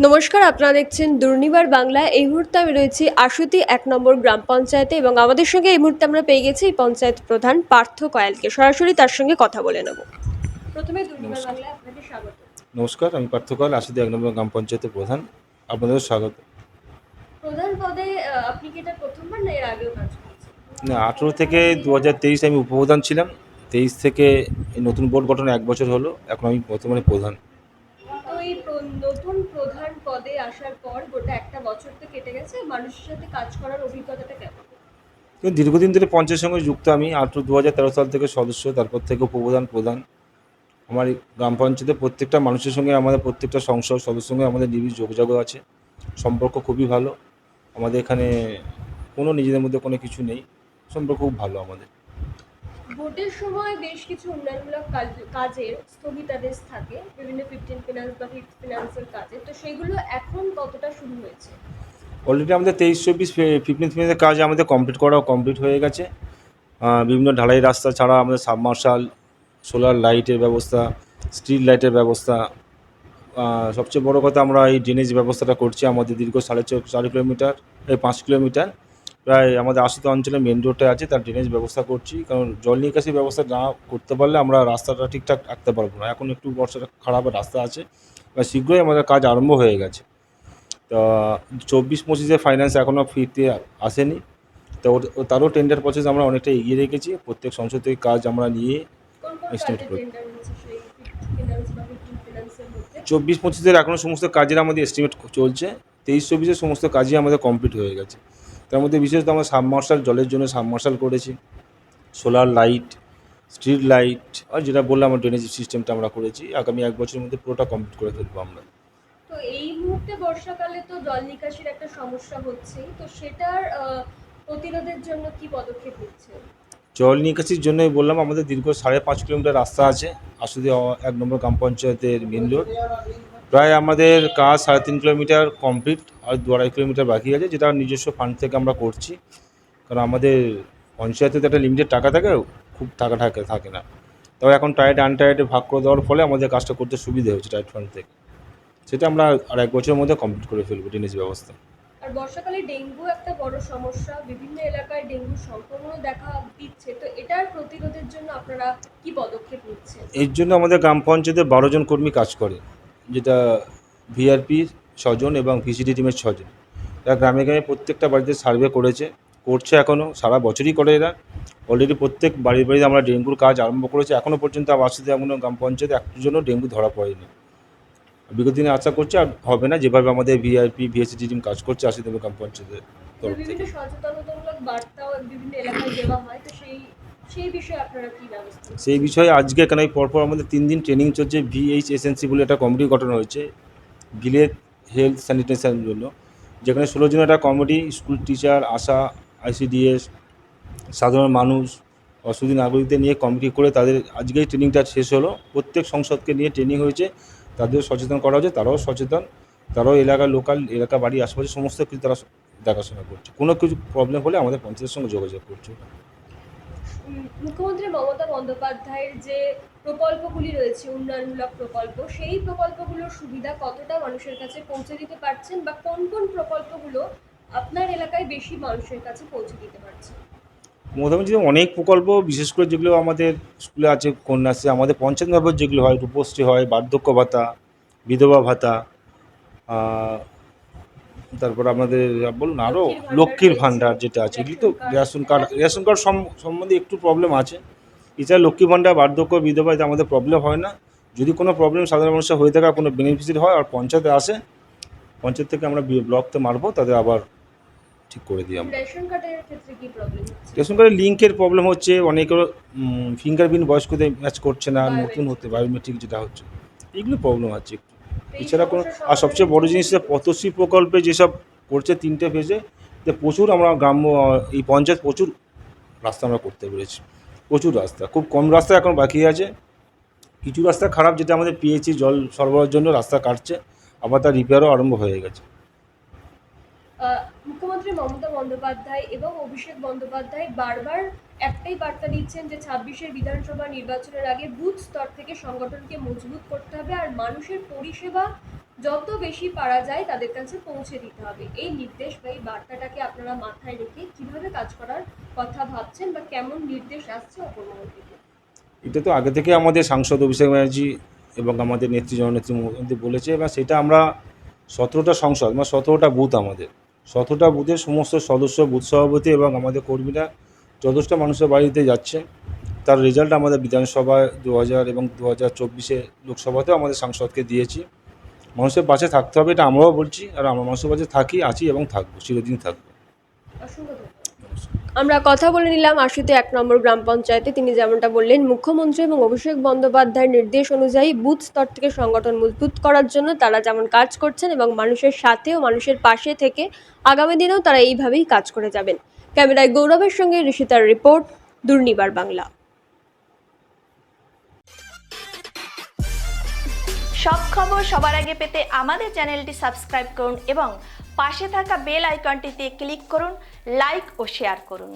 নমস্কার আপনারা দেখছেন দুর্নিবার বাংলা। এই মুহূর্তে আমি রয়েছি আশুতি এক নম্বর গ্রাম পঞ্চায়েতে এবং আমাদের সঙ্গে এই মুহূর্তে আমরা পেয়ে গেছি এই পঞ্চায়েত প্রধান পার্থ কয়ালকে। সরাসরি তার সঙ্গে কথা বলে নেব। প্রথমে দুর্নিবার নমস্কার। বাংলায় আপনাকে স্বাগত। নমস্কার আমি পার্থকাল আশুদি এক নম্বর গ্রাম পঞ্চায়েতের প্রধান। আপনাদের স্বাগত। প্রধান পদে আপনি কি এটা প্রথমবার না এর আগেও কাজ না আঠেরো থেকে দু হাজার তেইশ আমি উপপ্রধান ছিলাম। তেইশ থেকে নতুন বোর্ড গঠন এক বছর হলো এখন আমি বর্তমানে প্রধান। নতুন প্রধান পদে আসার পর গোটা একটা বছর তো কেটে গেছে, মানুষের সাথে কাজ করার অভিজ্ঞতাটা কেমন? দীর্ঘদিন ধরে পঞ্চায়েতের সঙ্গে যুক্ত আমি, আঠেরো দু হাজার তেরো সাল থেকে সদস্য, তারপর থেকে উপপ্রধান, প্রধান। আমার গ্রাম পঞ্চায়েতের প্রত্যেকটা মানুষের সঙ্গে আমাদের প্রত্যেকটা সংসদ সদস্যের সঙ্গে আমাদের নিবিড় যোগাযোগ আছে, সম্পর্ক খুবই ভালো। আমাদের এখানে কোনো নিজেদের মধ্যে কোনো কিছু নেই, সম্পর্ক খুব ভালো আমাদের। ভোটের সময় বেশ কিছু উন্নয়নমূলক কাজ- কাজের স্থগিতাদেশ থাকে, বিভিন্ন ফিফটিন ফিনান্স বা ফিফথ ফিনান্সের কাজে। তো সেগুলো এখন কতটা শুরু হয়েছে? অলরেডি আমাদের তেইশ, চব্বিশ ফিফটিন মিনিটের কাজ আমাদের কমপ্লিট করা কমপ্লিট হয়ে গেছে। বিভিন্ন ঢালাই রাস্তা ছাড়া আমাদের সাবমার্শাল সোলার লাইটের ব্যবস্থা স্ট্রিট লাইটের ব্যবস্থা। সবচেয়ে বড় কথা আমরা এই ড্রেনেজ ব্যবস্থাটা করছি আমাদের দীর্ঘ সাড়ে চার কিলোমিটার, এই পাঁচ কিলোমিটার। প্রায় আমাদের আশুত অঞ্চলে মেন রোডটা আছে তার ড্রেনেজ ব্যবস্থা করছি। কারণ জল নিকাশি ব্যবস্থা না করতে পারলে আমরা রাস্তাটা ঠিকঠাক রাখতে পারব না। এখন একটু বর্ষাটা খারাপ রাস্তা আছে এবার শীঘ্রই আমাদের কাজ আরম্ভ হয়ে গেছে। তা চব্বিশ পঁচিশে ফাইন্যান্স এখনও ফিরতে আসেনি। তো ও তারও টেন্ডার প্রসেস আমরা অনেকটা এগিয়ে রেখেছি। প্রত্যেক সংসদ থেকে কাজ আমরা নিয়ে কাজের করে। বা চব্বিশ পঁচিশের এখনও সমস্ত কাজের আমাদের এস্টিমেট চলছে। তেইশ চব্বিশের সমস্ত কাজই আমাদের কমপ্লিট হয়ে গেছে। তার মধ্যে বিশেষত আমরা সাবমার্শাল জলের জন্য সাবমার্শাল করেছি। সোলার লাইট স্ট্রিট লাইট আর যেটা বললাম আমার ড্রেনেজ সিস্টেমটা আমরা করেছি। আগামী এক বছরের মধ্যে পুরোটা কমপ্লিট করে ফেলব আমরা। তো এই মুহূর্তে বর্ষাকালে তো জল নিকাশির একটা সমস্যা হচ্ছেই। তো সেটার প্রতিরোধের জন্য কি পদক্ষেপ নিচ্ছে? জল নিকাশির জন্যই বললাম আমাদের দীর্ঘ সাড়ে পাঁচ কিলোমিটার রাস্তা আছে। আসলে এক নম্বর গ্রাম পঞ্চায়েতের মেন রোড প্রায় আমাদের কাজ সাড়ে তিন কিলোমিটার কমপ্লিট আর দু আড়াই কিলোমিটার বাকি আছে যেটা নিজস্ব ফান্ড থেকে আমরা করছি। কারণ আমাদের পঞ্চায়েতে তো একটা লিমিটেড টাকা থাকে খুব টাকা থাকে থাকে না। তবে এখন টাইট আনটাইটে ভাগ করে দেওয়ার ফলে আমাদের কাজটা করতে সুবিধে হচ্ছে টাইট ফান্ড থেকে। সেটা আমরা আর এক বছরের মধ্যে কমপ্লিট করে ফেলব ড্রেনেজ ব্যবস্থা। আর বর্ষাকালে ডেঙ্গু একটা বড় সমস্যা বিভিন্ন এলাকায় ডেঙ্গু সংক্রমণও দেখা দিচ্ছে। তো এটার প্রতিরোধের জন্য আপনারা কি পদক্ষেপ নিচ্ছেন? এর জন্য আমাদের গ্রাম পঞ্চায়েতে বারো জন কর্মী কাজ করে। যেটা ভিআরপি ছজন এবং ভিসিডি টিমের ছজন। এরা গ্রামে গ্রামে প্রত্যেকটা বাড়িতে সার্ভে করেছে করছে এখনও সারা বছরই করে এরা। অলরেডি প্রত্যেক বাড়ি বাড়িতে আমরা ডেঙ্গুর কাজ আরম্ভ করেছি এখনও পর্যন্ত আবাসিতে এখনও গ্রাম পঞ্চায়েত পঞ্চায়েতে একজনও ডেঙ্গু ধরা পড়েনি। বিগত দিনে আশা করছি আর হবে না যেভাবে আমাদের ভিআরপি ভিএসসি টিম কাজ করছে আশি দেবে গ্রাম পঞ্চায়েতের তরফ থেকে। সেই বিষয়ে আজকে এই পরপর আমাদের তিন দিন ট্রেনিং চলছে ভিএইচ এসএনসি বলে একটা কমিটি গঠন হয়েছে ভিলেজ হেলথ স্যানিটেশনের জন্য। যেখানে ষোলো জন একটা committee school teacher ASHA ICDS সাধারণ মানুষ অসুবিধা নাগরিকদের নিয়ে কমিটি করে তাদের আজকেই ট্রেনিংটা শেষ হলো। প্রত্যেক সংসদকে নিয়ে ট্রেনিং হয়েছে তাদের সচেতন করা হয়েছে, তারাও সচেতন, তারাও এলাকার লোকাল এলাকা বাড়ি আশেপাশে সমস্ত কিছু তারা দেখাশোনা করছে। কোনো কিছু প্রবলেম হলে আমাদের পঞ্চায়েতের সঙ্গে যোগাযোগ করছে। মুখ্যমন্ত্রী মমতা বন্দ্যোপাধ্যায়ের যে প্রকল্পগুলি রয়েছে, উন্নয়নমূলক প্রকল্প, সেই প্রকল্পগুলোর সুবিধা কতটা মানুষের কাছে পৌঁছে দিতে পারছেন বা কোন কোন প্রকল্পগুলো আপনার এলাকায় বেশি মানুষের কাছে পৌঁছে দিতে পারছেন মোটামুটি অনেক প্রকল্প, বিশেষ করে যেগুলো আমাদের স্কুলে আছে, কন্যাশ্রী, আমাদের পঞ্চায়েত যেগুলো হয়, রূপশ্রী হয়, বার্ধক্য ভাতা, বিধবা ভাতা তারপর আমাদের বলুন আরও লক্ষ্মীর ভাণ্ডার যেটা আছে এগুলি তো রেশন কার্ড। রেশন কার্ড সম- সম্বন্ধে একটু প্রবলেম আছে। এছাড়া লক্ষ্মী ভাণ্ডার বার্ধক্য বিধবা এতে আমাদের প্রবলেম হয় না। যদি কোনো প্রবলেম সাধারণ মানুষের হয়ে থাকে কোনো বেনিফিসিয়ারি হয় আর পঞ্চায়েতে আসে পঞ্চায়েত থেকে আমরা ব্লকতে মারবো তাদের আবার ঠিক করে দিই আমরা। রেশন কার্ডের লিঙ্কের প্রবলেম হচ্ছে? অনেকের ফিঙ্গারপ্রিন্ট বয়স্কদের ম্যাচ করছে না। নতুন হতে বায়োমেট্রিক যেটা হচ্ছে এগুলো প্রবলেম আছে একটু। এছাড়া কোনো আর সবচেয়ে বড় জিনিস পথশ্রী প্রকল্পে যেসব করছে তিনটে ফেজে যে প্রচুর আমরা গ্রাম্য এই পঞ্চায়েত প্রচুর রাস্তা আমরা করতে পেরেছি। প্রচুর রাস্তা। খুব কম রাস্তা এখন বাকি আছে। কিছু রাস্তা খারাপ, যেটা আমাদের পিএইচি জল সরবরাহের জন্য রাস্তা কাটছে, আবার তার রিপেয়ারও আরম্ভ হয়ে গেছে। মুখ্যমন্ত্রী মমতা বন্দ্যোপাধ্যায় এবং অভিষেক বন্দ্যোপাধ্যায় বারবার একটাই বার্তা দিচ্ছেন যে ছাব্বিশের বিধানসভা নির্বাচনের আগে বুথ স্তর থেকে সংগঠনকে মজবুত করতে হবে আর মানুষের পরিষেবা যত বেশি পারা যায় তাদের কাছে পৌঁছে দিতে হবে। এই নির্দেশ বা এই বার্তাটাকে আপনারা মাথায় রেখে কীভাবে কাজ করার কথা ভাবছেন বা কেমন নির্দেশ আসছে এটা তো আগে থেকে আমাদের সাংসদ অভিষেক ব্যানার্জি এবং আমাদের নেত্রী, জননেত্রী বলেছে এবং সেটা আমরা সতেরোটা সংসদ মানে সতেরোটা বুথ আমাদের। সতেরোটা বুথের সমস্ত সদস্য, বুথ সভাপতি এবং আমাদের কর্মীরা যথেষ্ট মানুষের বাড়িতে যাচ্ছে। তার রেজাল্ট আমাদের বিধানসভায় দু হাজার এবং দু হাজার চব্বিশে লোকসভাতেও আমাদের সাংসদকে দিয়েছি। মানুষের পাশে থাকতে হবে এটা আমরাও বলছি আর আমরা মানুষের পাশে থাকি, আছি এবং থাকব, চিরদিন থাকব। আমরা কথা বলে নিলাম আশুতে এক নম্বর গ্রাম পঞ্চায়েতে। তিনি যেমনটা বললেন, মুখ্যমন্ত্রী এবং অভিষেক বন্দ্যোপাধ্যায়ের নির্দেশ অনুযায়ী বুথ স্তর থেকে সংগঠন মজবুত করার জন্য তারা যেমন কাজ করছেন এবং মানুষের সাথে ও মানুষের পাশে থেকে আগামী দিনেও তারা এইভাবেই কাজ করে যাবেন। ক্যামেরায় গৌরবের সঙ্গে ঋষিতার রিপোর্ট, দুর্নিবার বাংলা। সব খবর সবার আগে পেতে আমাদের চ্যানেলটি সাবস্ক্রাইব করুন এবং পাশে থাকা বেল আইকনটিতে ক্লিক করুন, লাইক ও শেয়ার করুন।